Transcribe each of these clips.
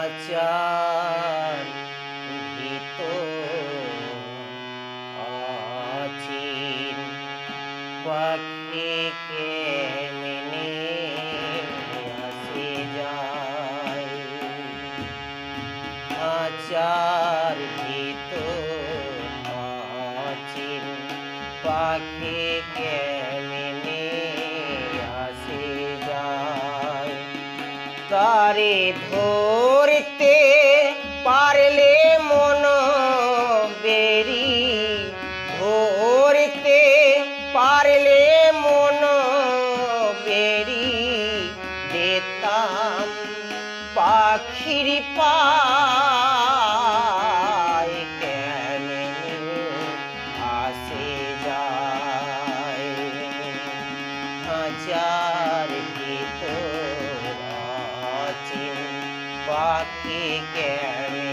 আচার ভিতর আছেন পাখিকে মেনে আসে যায়। আচার ভিতর আছেন পাখিকে মেনে তারে ধরতে বেরি দেতাম পাখির পায় কেমনে আসে যায়? হাজার পাখি কেমনে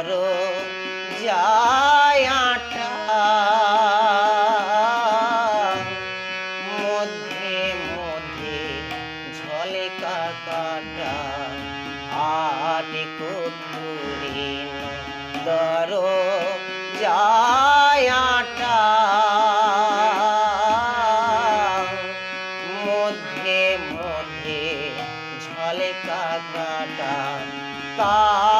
দর যায় আটা। মধ্যে মধ্যে ঝলে কাটা আটে কুকুরে দর যায় আটা। মধ্যে মধ্যে ঝলে কাটা তারও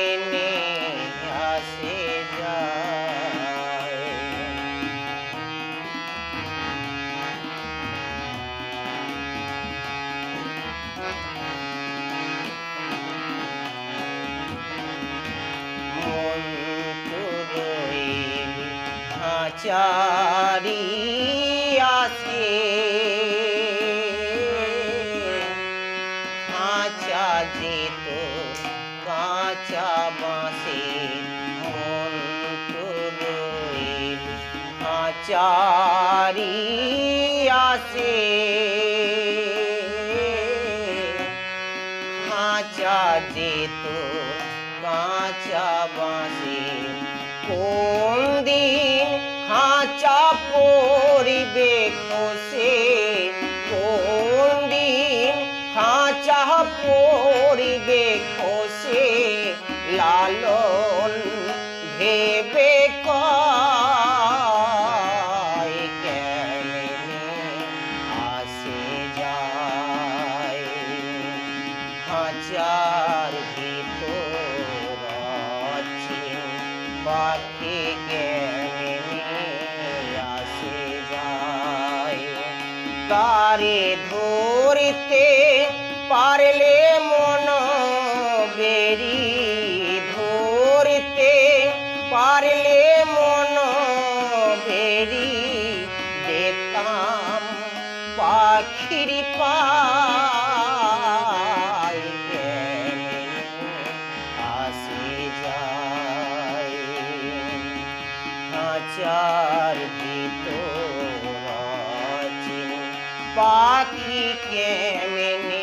আচারি আসে কাঁচা যেত কাঁচা বাঁশে মন আচারি আসে কাঁচা যেত কাঁচা বাঁশে কোন দিন খাঁচা পরিবে খসে কোন দিন খাঁচা পরিবে খসে লালন ভেবে আসে যায় হাজার ভিতর। তারে ধরতে পারলে মন বেরি ধরতে পারলে মন বেরি দেতাম পাখির পায় আসে যায় খাঁচার ভিতর बाकी के मिनी